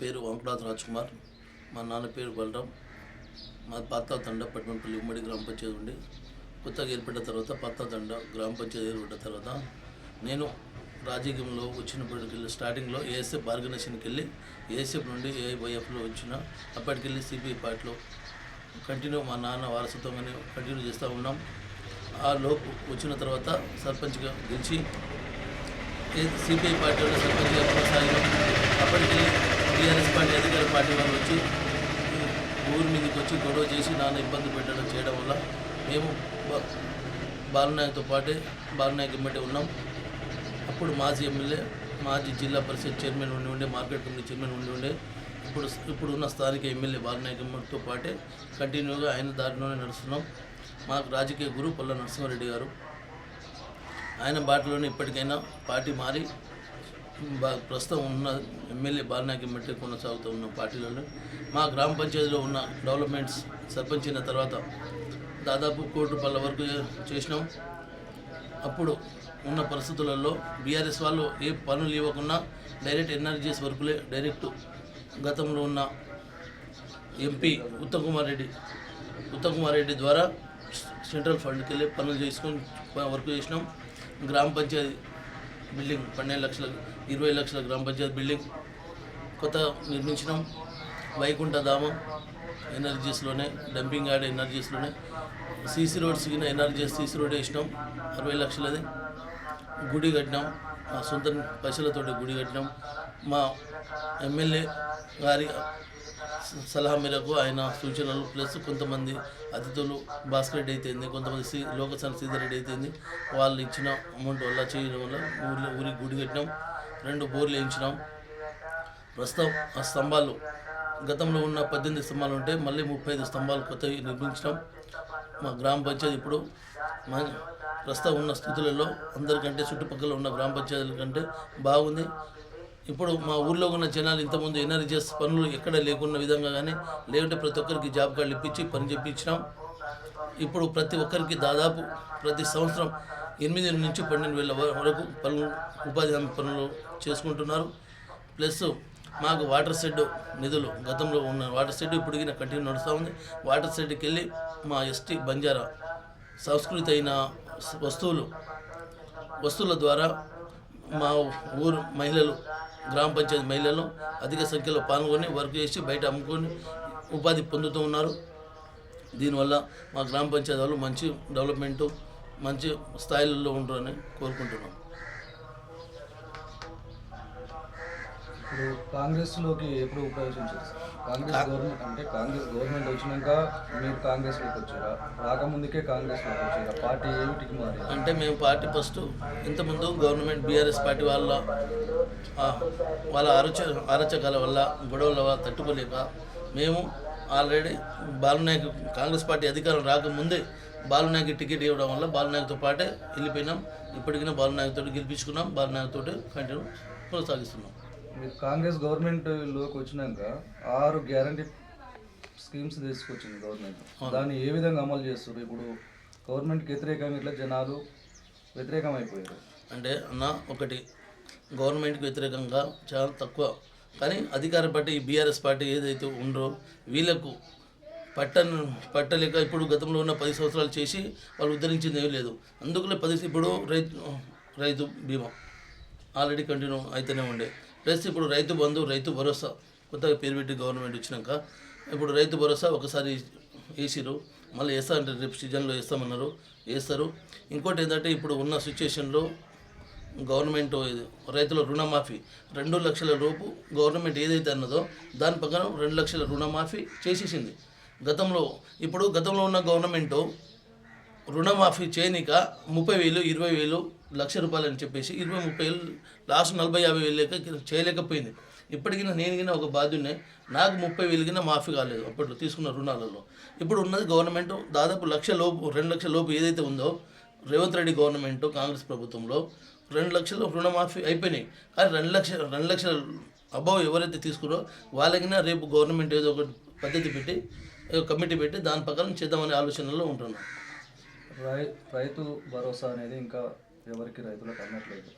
పేరు వంకనాథ్ రాజ్ కుమార్ మా నాన్న పేరు బలరాం. మా పాత తండ పట్నంపల్లి ఉమ్మడి గ్రామ పంచాయతీ ఉండి కొత్తగా ఏర్పడిన తర్వాత పాత తండ గ్రామ పంచాయతీ ఏర్పడిన తర్వాత నేను రాజకీయంలో వచ్చినప్పటికెళ్ళి స్టార్టింగ్లో ఏఎస్ఎఫ్ ఆర్గనైజేషన్కి వెళ్ళి ఏఎస్ఎఫ్ నుండి ఏఐవైఎఫ్లో వచ్చిన అప్పటికెళ్ళి సిపిఐ పార్టీలో కంటిన్యూ మా నాన్న వారసత్వంగానే కంటిన్యూ చేస్తూ ఉన్నాం. ఆ లోపు వచ్చిన తర్వాత సర్పంచ్గా గెలిచి సిపిఐ పార్టీలో సర్పంచ్గా కొనసాగినాం. అప్పటికి టీఆర్ఎస్ పార్టీ అధికార పార్టీ వాళ్ళు వచ్చి ఊరి మీదకి వచ్చి గొడవ చేసి నాన్న ఇబ్బంది పెట్టడం చేయడం వల్ల మేము బాలనాయకతో పాటే బాలనాయక్ ఇమ్మటే ఉన్నాం. అప్పుడు మాజీ ఎమ్మెల్యే మాజీ జిల్లా పరిషత్ చైర్మన్ ఉండి ఉండే మార్కెట్ కమిటీ చైర్మన్ ఉండి ఉండే ఇప్పుడు ఇప్పుడు ఉన్న స్థానిక ఎమ్మెల్యే బాలనాయక్ ఇమ్మడితో పాటే కంటిన్యూగా ఆయన దారిలోనే నడుస్తున్నాం. మాకు రాజకీయ గురువు పొల్ల నరసింహారెడ్డి గారు. ఆయన బాటలోనే ఇప్పటికైనా పార్టీ మారి ప్రస్తుతం ఉన్న ఎమ్మెల్యే బాలనాకి మట్టి కొనసాగుతూ ఉన్న పార్టీలలో మా గ్రామ పంచాయతీలో ఉన్న డెవలప్మెంట్స్ సర్పంచ్ అయిన తర్వాత దాదాపు కోటి రూపాయల వరకు చేసినాం. అప్పుడు ఉన్న పరిస్థితులలో బీఆర్ఎస్ వాళ్ళు ఏ పనులు ఇవ్వకుండా డైరెక్ట్ ఎన్ఆర్జీఎస్ వర్కులే డైరెక్ట్ గతంలో ఉన్న ఎంపీ ఉత్తమ్ కుమార్ రెడ్డి ఉత్తమ్ కుమార్ రెడ్డి ద్వారా సెంట్రల్ ఫండ్కి వెళ్ళి పనులు చేసుకొని వర్క్ చేసినాం. గ్రామ పంచాయతీ బిల్డింగ్ పన్నెండు లక్షల ఇరవై లక్షల గ్రామ పంచాయతీ బిల్డింగ్ కొత్త నిర్మించినాం. వైకుంఠ ధామం ఎనర్జీస్లోనే డంపింగ్ యార్డ్ ఎనర్జీస్లోనే సీసీ రోడ్ సిగిన ఎనర్జీస్ సీసీ రోడ్ వేసినాం అరవై లక్షలది. గుడి కట్టినాం మా సొంత పైసలతోటి గుడి కట్టినాం. మా ఎమ్మెల్యే గారి సలహా మేరకు ఆయన సూచనలు ప్లస్ కొంతమంది అతిథులు భాస్కర్ రెడ్డి అయితేంది కొంతమంది సి లోకసాని సీతారెడ్డి రెడ్డి అయితేంది వాళ్ళు ఇచ్చిన అమౌంట్ వల్ల చేయడం వల్ల ఊర్లో ఊరికి గుడి కట్టినాం. రెండు బోర్లు వేయించినాం. ప్రస్తుతం ఆ స్తంభాలు గతంలో ఉన్న పద్దెనిమిది స్తంభాలు ఉంటే మళ్ళీ ముప్పై ఐదు స్తంభాలు కొత్తవి నిర్మించడం మా గ్రామ పంచాయతీ ఇప్పుడు మా ప్రస్తుతం ఉన్న స్థితులలో అందరికంటే చుట్టుపక్కల ఉన్న గ్రామ పంచాయతీల కంటే బాగుంది. ఇప్పుడు మా ఊర్లో ఉన్న జనాలు ఇంతకుముందు ఎన్ఆర్జీఎస్ పనులు ఎక్కడ లేకున్న విధంగా కానీ లేకుంటే ప్రతి ఒక్కరికి జాబ్ కార్డులు ఇప్పించి పని చెప్పించినాం. ఇప్పుడు ప్రతి ఒక్కరికి దాదాపు ప్రతి సంవత్సరం ఎనిమిది నుంచి పన్నెండు వేల వరకు పనులు ఉపాధి హామీ పనులు చేసుకుంటున్నారు. ప్లస్ మాకు వాటర్ షెడ్ నిధులు గతంలో ఉన్న వాటర్ షెడ్ ఇప్పటికీ కంటిన్యూ నడుస్తూ ఉంది. వాటర్ షెడ్కి వెళ్ళి మా ఎస్టీ బంజారా సంస్కృతి అయిన వస్తువులు వస్తువుల ద్వారా మా ఊరు మహిళలు గ్రామ పంచాయతీ మహిళలు అధిక సంఖ్యలో పాల్గొని వర్క్ చేసి బయట అమ్ముకొని ఉపాధి పొందుతూ ఉన్నారు. దీనివల్ల మా గ్రామ పంచాయతీ వాళ్ళు మంచి డెవలప్మెంటు మంచి స్థాయిలలో ఉంటారని కోరుకుంటున్నాం. ఇప్పుడు కాంగ్రెస్లోకి ఎప్పుడు ప్రవేశించారు? సార్ కాంగ్రెస్ గవర్నమెంట్ అంటే కాంగ్రెస్ గవర్నమెంట్ వచ్చినాక మీరు కాంగ్రెస్లోకి వచ్చారా? రాకముందుకే కాంగ్రెస్లోకి వచ్చారా? పార్టీ ఏమిటికి మారి అంటే మేము పార్టీ ఫస్ట్ ఇంతకుముందు గవర్నమెంట్ బీఆర్ఎస్ పార్టీ వాళ్ళ వాళ్ళ అరచ అరచకాల వల్ల గొడవల వల్ల తట్టుకోలేక మేము ఆల్రెడీ బాలునాయక్ కాంగ్రెస్ పార్టీ అధికారం రాకముందే బాలునాయక్ టికెట్ ఇవ్వడం వల్ల బాలునాయక్తో పాటే వెళ్ళిపోయినాం. ఇప్పటికైనా బాలునాయక్ తోటి గెలిపించుకున్నాం. బాలునాయక్ తోటి కంటిన్యూ కొనసాగిస్తున్నాం. మీరు కాంగ్రెస్ గవర్నమెంట్లోకి వచ్చినాక ఆరు గ్యారంటీ స్కీమ్స్ తీసుకొచ్చింది గవర్నమెంట్. దాన్ని ఏ విధంగా అమలు చేస్తారు? ఇప్పుడు గవర్నమెంట్కి వ్యతిరేకంగా ఇట్లా జనాలు వ్యతిరేకం అయిపోయారు అంటే అన్న ఒకటి గవర్నమెంట్కి వ్యతిరేకంగా చాలా తక్కువ. కానీ అధికార పార్టీ బీఆర్ఎస్ పార్టీ ఏదైతే ఉందో వీళ్ళకు పట్టను పట్టలేక ఇప్పుడు గతంలో ఉన్న పది సంవత్సరాలు చేసి వాళ్ళు ఉద్ధరించింది ఏమీ లేదు. అందుకనే పది ఇప్పుడు రైతు రైతు బీమా ఆల్రెడీ కంటిన్యూ అయితేనే ఉండే. ప్లస్ ఇప్పుడు రైతు బంధు రైతు భరోసా కొత్తగా పేరు పెట్టి గవర్నమెంట్ వచ్చినాక ఇప్పుడు రైతు భరోసా ఒకసారి వేసిరు మళ్ళీ వేస్తా అంటే రేపు సీజన్లో వేస్తామన్నారు వేస్తారు. ఇంకోటి ఏంటంటే ఇప్పుడు ఉన్న సిచ్యుయేషన్లో గవర్నమెంట్ రైతుల రుణమాఫీ రెండు లక్షల రూపు గవర్నమెంట్ ఏదైతే అన్నదో దాని ప్రకారం రెండు లక్షల రుణమాఫీ చేసేసింది. గతంలో ఇప్పుడు గతంలో ఉన్న గవర్నమెంటు రుణమాఫీ చేయనిక ముప్పై వేలు ఇరవై వేలు లక్ష రూపాయలు అని చెప్పేసి ఇరవై ముప్పై వేలు లాస్ట్ నలభై యాభై వేలు లేక చేయలేకపోయింది. ఇప్పటికైనా నేను కింద ఒక బాధ్యునే నాకు ముప్పై వేలు కింద మాఫీ కాలేదు అప్పట్లో తీసుకున్న రుణాలలో. ఇప్పుడు ఉన్నది గవర్నమెంట్ దాదాపు లక్ష లోపు రెండు లక్షల లోపు ఏదైతే ఉందో రేవంత్ రెడ్డి గవర్నమెంట్ కాంగ్రెస్ ప్రభుత్వంలో రెండు లక్షలు రుణమాఫీ అయిపోయినాయి. కానీ రెండు లక్ష రెండు లక్షల అబౌవ్ ఎవరైతే తీసుకురో వాళ్ళకైనా రేపు గవర్నమెంట్ ఏదో ఒక పద్ధతి పెట్టి కమిటీ పెట్టి దాని ప్రకారం చేద్దామనే ఆలోచనలో ఉంటున్నాం. రై రైతు భరోసా అనేది ఇంకా ఎవరికి రైతులకు అందట్లేదు.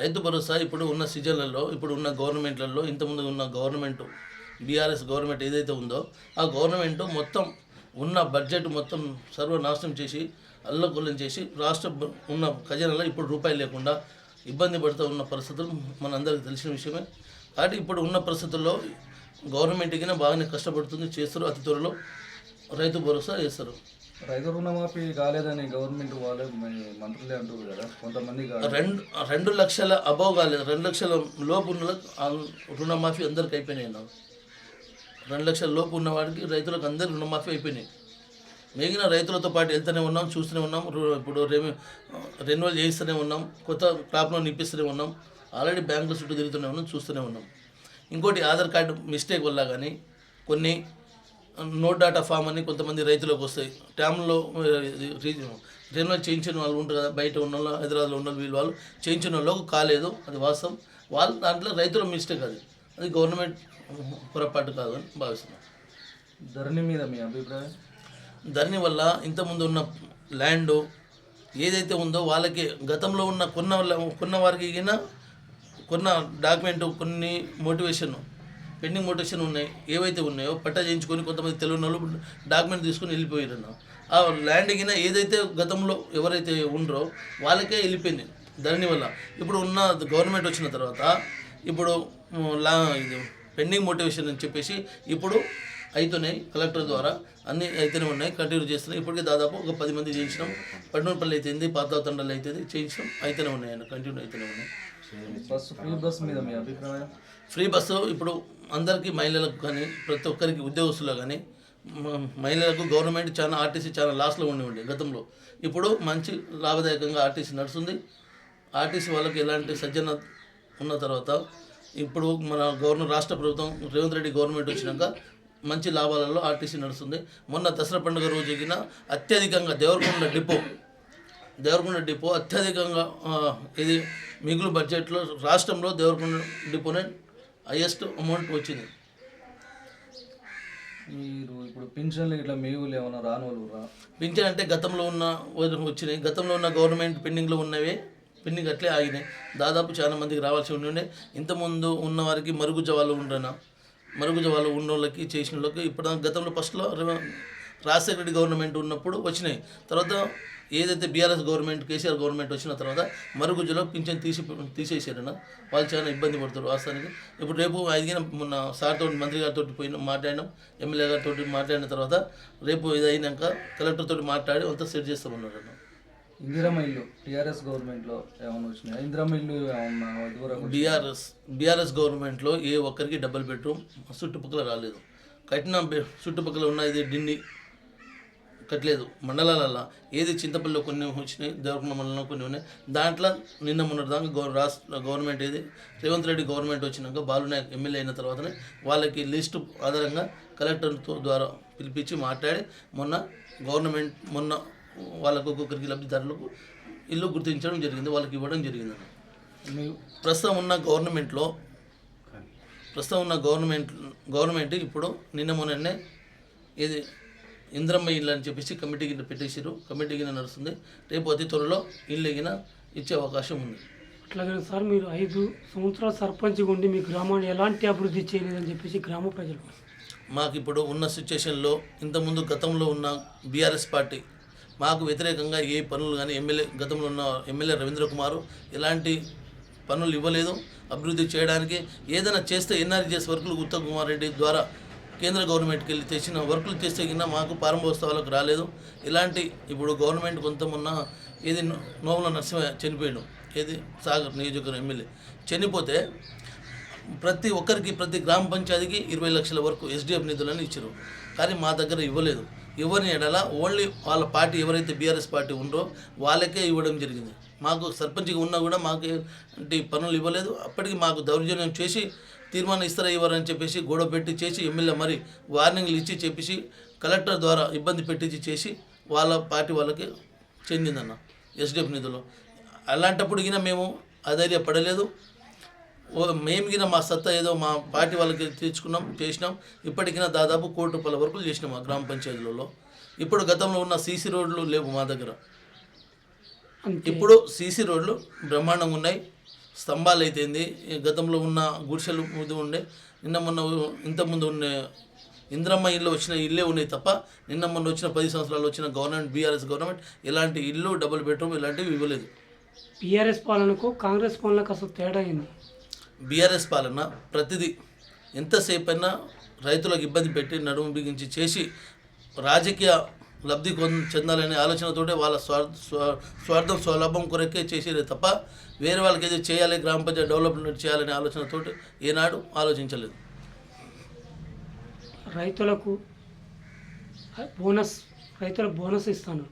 రైతు భరోసా ఇప్పుడు ఉన్న సీజన్లలో ఇప్పుడు ఉన్న గవర్నమెంట్లలో ఇంతకుముందు ఉన్న గవర్నమెంట్ బీఆర్ఎస్ గవర్నమెంట్ ఏదైతే ఉందో ఆ గవర్నమెంట్ మొత్తం ఉన్న బడ్జెట్ మొత్తం సర్వనాశనం చేసి అల్లకొల్లం చేసి రాష్ట్ర ఉన్న ఖజానాలో ఇప్పుడు రూపాయలు లేకుండా ఇబ్బంది పడుతూ ఉన్న పరిస్థితులు మనందరికీ తెలిసిన విషయమే. కాబట్టి ఇప్పుడు ఉన్న పరిస్థితుల్లో గవర్నమెంట్కి బాగానే కష్టపడుతుంది చేస్తారు అతి త్వరలో. రైతు భరోసా చేస్తారు. రైతు రుణమాఫీ కాలేదని గవర్నమెంట్ వాళ్ళే మంత్రులే అంటారు కదా కొంతమంది రెండు రెండు లక్షల అబవ్ కాలేదు రెండు లక్షల లోపు ఉన్న రుణమాఫీ అందరికి అయిపోయినాయి రెండు లక్షల లోపు ఉన్న వాడికి రైతులకు అందరికి రుణమాఫీ అయిపోయినాయి. మిగిలిన రైతులతో పాటు వెళ్తూనే ఉన్నాం చూస్తూనే ఉన్నాం ఇప్పుడు రెవె రెన్యువల్ చేయిస్తూనే ఉన్నాం కొత్త క్రాప్ లోన్ ఇప్పిస్తూనే ఉన్నాం ఆల్రెడీ బ్యాంకుల చుట్టూ తిరుగుతూనే ఉన్నాం చూస్తూనే ఉన్నాం. ఇంకోటి ఆధార్ కార్డు మిస్టేక్ వల్ల కానీ కొన్ని నో డాటా ఫామ్ అని కొంతమంది రైతులకు వస్తాయి. ట్యామ్లో రెన్యువల్ చేయించిన వాళ్ళు ఉంటారు కదా బయట ఉన్న వాళ్ళు హైదరాబాద్లో ఉన్న వీళ్ళు వాళ్ళు చేయించిన వాళ్ళకు కాలేదు అది వాస్తవం. వాళ్ళు దాంట్లో రైతుల మిస్టేక్ అది. అది గవర్నమెంట్ పొరపాటు కాదు అని భావిస్తున్నాం. ధరణి మీద మీ అభిప్రాయం? ధరణి వల్ల ఇంతకుముందు ఉన్న ల్యాండ్ ఏదైతే ఉందో వాళ్ళకి గతంలో ఉన్న కొన్న వాళ్ళ- కొన్న వారికి కొన్న డాక్యుమెంట్ కొన్ని మోటివేషన్ పెండింగ్ మోటివేషన్ ఉన్నాయి ఏవైతే ఉన్నాయో పట్టా చేయించుకొని కొంతమంది తెలియని వాళ్ళు డాక్యుమెంట్ తీసుకొని వెళ్ళిపోయారు ఆ ల్యాండ్ కింద ఏదైతే గతంలో ఎవరైతే ఉండరో వాళ్ళకే వెళ్ళిపోయింది. ధరణి వల్ల ఇప్పుడు ఉన్న గవర్నమెంట్ వచ్చిన తర్వాత ఇప్పుడు లా ఇది పెండింగ్ మోటివేషన్ అని చెప్పేసి ఇప్పుడు అవుతున్నాయి కలెక్టర్ ద్వారా అన్నీ అయితేనే ఉన్నాయి కంటిన్యూ చేస్తున్నాయి. ఇప్పటికే దాదాపు ఒక పది మంది చేయించినాం. పట్నపల్లి అయితేంది పాత తండలు అయితే చేయించినాం. అయితేనే ఉన్నాయండి కంటిన్యూ అయితేనే ఉన్నాయి. ఫ్రీ బస్ మీద మీ అభిప్రాయం? ఫ్రీ బస్సు ఇప్పుడు అందరికీ మహిళలకు కానీ ప్రతి ఒక్కరికి ఉద్యోగస్తులకు కానీ మహిళలకు గవర్నమెంట్ చాలా ఆర్టీసీ చాలా లాస్లో ఉండి ఉండే గతంలో. ఇప్పుడు మంచి లాభదాయకంగా ఆర్టీసీ నడుస్తుంది. ఆర్టీసీ వాళ్ళకి ఎలాంటి సజ్జన ఉన్న తర్వాత ఇప్పుడు మన గవర్నర్ రాష్ట్ర ప్రభుత్వం రేవంత్ రెడ్డి గవర్నమెంట్ వచ్చినాక మంచి లాభాలలో ఆర్టీసీ నడుస్తుంది. మొన్న దసరా పండుగ రోజు ఎగిన అత్యధికంగా దేవరకొండ డిపో దేవరకొండ డిపో అత్యధికంగా ఇది మిగులు బడ్జెట్లో రాష్ట్రంలో దేవరకొండ డిపోనే హైయెస్ట్ అమౌంట్ వచ్చింది. మీరు ఇప్పుడు పింఛన్లు ఇట్లా మేవులు ఏమైనా రాని వాళ్ళు పింఛన్ అంటే గతంలో ఉన్న వచ్చినాయి. గతంలో ఉన్న గవర్నమెంట్ పెండింగ్లో ఉన్నవే పెండింగ్ అట్లే ఆగినాయి. దాదాపు చాలా మందికి రావాల్సి ఉండే ఇంతకుముందు ఉన్న వారికి మరుగుజ్జ వాళ్ళు ఉండన? మరుగుజ వాళ్ళు ఉన్న వాళ్ళకి చేసిన వాళ్ళకి ఇప్పుడు గతంలో ఫస్ట్లో రాజశేఖర రెడ్డి గవర్నమెంట్ ఉన్నప్పుడు వచ్చినాయి. తర్వాత ఏదైతే బీఆర్ఎస్ గవర్నమెంట్ కేసీఆర్ గవర్నమెంట్ వచ్చిన తర్వాత మరుగుజలో పింఛన్ తీసి తీసేసారన్న. వాళ్ళు చాలా ఇబ్బంది పడతారు వాస్తవానికి. ఇప్పుడు రేపు అడిగిన మొన్న సార్ తోటి మంత్రి గారితో పోయిన మాట్లాడినాం. ఎమ్మెల్యే గారితో మాట్లాడిన తర్వాత రేపు ఇది అయినాక కలెక్టర్ తోటి మాట్లాడి అంతా సెట్ చేస్తామన్నారు అన్న ఇందిరమ్మ ఇల్లు టీఆర్ఎస్ గవర్నమెంట్లో ఏమైనా వచ్చినాయి? ఇందిరమ్మ ఇల్లు ఏమన్నా బీఆర్ఎస్ బీఆర్ఎస్ గవర్నమెంట్లో ఏ ఒక్కరికి డబుల్ బెడ్రూమ్ చుట్టుపక్కల రాలేదు. కట్టిన చుట్టుపక్కల ఉన్న ఇది కట్టలేదు. మండలాలల్లో ఏది చింతపల్లిలో కొన్ని వచ్చినాయి దేవరకొండ మండలంలో కొన్ని ఉన్నాయి. దాంట్లో నిన్న మొన్నటి దాకా రాష్ట్ర గవర్నమెంట్ ఏది రేవంత్ రెడ్డి గవర్నమెంట్ వచ్చినాక బాలునాయక్ ఎమ్మెల్యే అయిన తర్వాతనే వాళ్ళకి లిస్టు ఆధారంగా కలెక్టర్తో ద్వారా పిలిపించి మాట్లాడి మొన్న గవర్నమెంట్ మొన్న వాళ్ళకు ఒక్కొక్కరికి లబ్ధిదారులకు ఇల్లు గుర్తించడం జరిగింది వాళ్ళకి ఇవ్వడం జరిగింది. ప్రస్తుతం ఉన్న గవర్నమెంట్లో ప్రస్తుతం ఉన్న గవర్నమెంట్ గవర్నమెంట్ ఇప్పుడు నిన్న మొన్ననే ఇది ఇంద్రమ్మ ఇల్లు అని చెప్పేసి కమిటీ కింద పెట్టేసారు కమిటీ కింద నడుస్తుంది. రేపు అతి త్వరలో ఇల్లు కింద ఇచ్చే అవకాశం ఉంది. అట్లాగే సార్ మీరు ఐదు సంవత్సరాలు సర్పంచ్గా ఉండి మీ గ్రామాన్ని ఎలాంటి అభివృద్ధి చేయలేదని చెప్పేసి గ్రామ ప్రజలు మాకు ఇప్పుడు ఉన్న సిచ్యుయేషన్లో ఇంతకుముందు గతంలో ఉన్న బీఆర్ఎస్ పార్టీ మాకు వ్యతిరేకంగా ఏ పనులు కానీ ఎమ్మెల్యే గతంలో ఉన్న ఎమ్మెల్యే రవీంద్ర కుమారు ఎలాంటి పనులు ఇవ్వలేదు. అభివృద్ధి చేయడానికి ఏదైనా చేస్తే ఎన్ఆర్జీఎస్ వర్కులు ఉత్తమ్ కుమార్ రెడ్డి ద్వారా కేంద్ర గవర్నమెంట్కి వెళ్ళి తెచ్చిన వర్కులు చేస్తే కింద మాకు ప్రారంభోత్సవాలకు రాలేదు. ఇలాంటి ఇప్పుడు గవర్నమెంట్ కొంత మొన్న ఏది నో- నోముల నరసింహ చనిపోయాడు. ఏది? సాగర్ నియోజకవర్గం ఎమ్మెల్యే. చనిపోతే ప్రతి ఒక్కరికి ప్రతి గ్రామ పంచాయతీకి ఇరవై లక్షల వరకు ఎస్డిఎఫ్ నిధులను ఇచ్చారు కానీ మా దగ్గర ఇవ్వలేదు. ఎవరిని ఎడల ఓన్లీ వాళ్ళ పార్టీ ఎవరైతే బీఆర్ఎస్ పార్టీ ఉందో వాళ్ళకే ఇవ్వడం జరిగింది. మాకు సర్పంచ్గా ఉన్నా కూడా మాకు అంటే పనులు ఇవ్వలేదు. అప్పటికి మాకు దౌర్జన్యం చేసి తీర్మానం ఇస్తారా ఇవ్వరని చెప్పేసి గొడవ పెట్టి చేసి ఎమ్మెల్యే మరి వార్నింగ్లు ఇచ్చి చెప్పేసి కలెక్టర్ ద్వారా ఇబ్బంది పెట్టించి చేసి వాళ్ళ పార్టీ వాళ్ళకి చెందిందన్న ఎస్డిఎఫ్ నిధులు. అలాంటప్పుడు మేము అధైర్యపడలేదు. పడలేదు మేము గిన మా సత్తా ఏదో మా పార్టీ వాళ్ళకి తెచ్చుకున్నాం చేసినాం. ఇప్పటికినా దాదాపు కోటి రూపాయల వరకు చేసినాం మా గ్రామ పంచాయతీలలో. ఇప్పుడు గతంలో ఉన్న సీసీ రోడ్లు లేవు మా దగ్గర. ఇప్పుడు సీసీ రోడ్లు బ్రహ్మాండంగా ఉన్నాయి. స్తంభాలు అయితేంది గతంలో ఉన్న గుడిసెలు ఇది ఉండే నిన్న మొన్న ఇంతకుముందు ఉండే ఇంద్రమ్మ ఇల్లు వచ్చిన ఇల్లే ఉన్నాయి తప్ప నిన్న మొన్న వచ్చిన పది సంవత్సరాలు వచ్చిన గవర్నమెంట్ బీఆర్ఎస్ గవర్నమెంట్ ఇలాంటి ఇల్లు డబుల్ బెడ్రూమ్ ఇలాంటివి ఇవ్వలేదు. బీఆర్ఎస్ పాలనకు కాంగ్రెస్ పాలనకు అసలు తేడా అయింది బీఆర్ఎస్ పాలన ప్రతిదీ ఎంతసేపు అయినా రైతులకు ఇబ్బంది పెట్టి నడుము బిగించి చేసి రాజకీయ లబ్ధి చెందాలనే ఆలోచనతోటే వాళ్ళ స్వార్థ స్వా- స్వార్థం స్వలాభం కొరకే చేసేదే తప్ప వేరే వాళ్ళకి ఏదో చేయాలి గ్రామ పంచాయతీ డెవలప్మెంట్ చేయాలనే ఆలోచనతోటి ఏనాడు ఆలోచించలేదు. రైతులకు బోనస్ రైతులకు బోనస్ ఇస్తాను.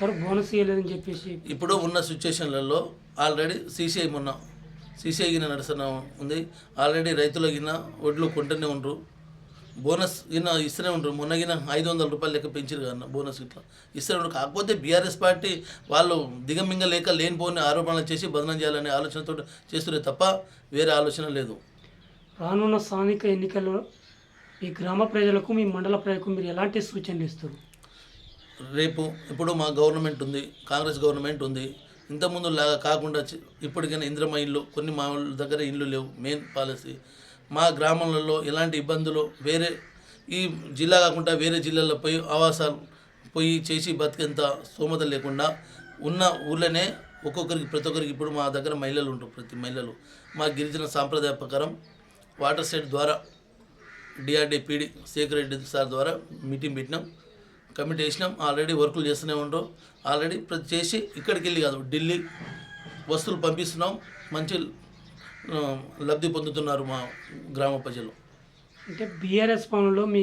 తర్వాత బోనస్ ఇవ్వలేదని చెప్పేసి ఇప్పుడు ఉన్న సిచ్యువేషన్లలో ఆల్రెడీ సీసీఐ మొన్న సీసీఐ గిన నడుస్తున్న ఉంది. ఆల్రెడీ రైతుల గిన ఒడ్లు కొంటూనే ఉండరు. బోనస్ గిన ఇస్తూనే ఉండరు. మొన్న గిన ఐదు వందల రూపాయలు లెక్క పెంచారు కదా బోనస్ ఇట్లా ఇస్తూనే ఉండరు. కాకపోతే బీఆర్ఎస్ పార్టీ వాళ్ళు దిగమింగ లేక లేనిపోని ఆరోపణలు చేసి బదనం చేయాలనే ఆలోచనతో చేస్తున్నారు తప్ప వేరే ఆలోచన లేదు. రానున్న స్థానిక ఎన్నికల్లో మీ గ్రామ ప్రజలకు మీ మండల ప్రజలకు మీరు ఎలాంటి సూచనలు ఇస్తారు? రేపు ఇప్పుడు మా గవర్నమెంట్ ఉంది కాంగ్రెస్ గవర్నమెంట్ ఉంది. ఇంతకుముందు లాగా కాకుండా ఇప్పటికైనా ఇంద్రమ ఇల్లు కొన్ని మా దగ్గర ఇల్లు లేవు మెయిన్ పాలసీ మా గ్రామాలలో ఎలాంటి ఇబ్బందులు వేరే ఈ జిల్లా కాకుండా వేరే జిల్లాల్లో పోయి ఆవాసాలు పోయి చేసి బతికేంత స్తోమత లేకుండా ఉన్న ఊళ్ళోనే ఒక్కొక్కరికి ప్రతి ఒక్కరికి ఇప్పుడు మా దగ్గర మహిళలు ఉంటారు ప్రతి మహిళలు. మా గిరిజన సాంప్రదాయ ప్రకారం వాటర్ సెట్ ద్వారా DRD PD Shekar Reddy sir ద్వారా మీటింగ్ పెట్టినాం. కమిటీ వేసినాం. ఆల్రెడీ వర్కులు చేస్తూనే ఉంటాం ఆల్రెడీ ప్రతి చేసి ఇక్కడికి వెళ్ళి కాదు ఢిల్లీ వస్తువులు పంపిస్తున్నాం. మంచి లబ్ధి పొందుతున్నారు మా గ్రామ ప్రజలు. అంటే బీఆర్ఎస్ పాలనలో మీ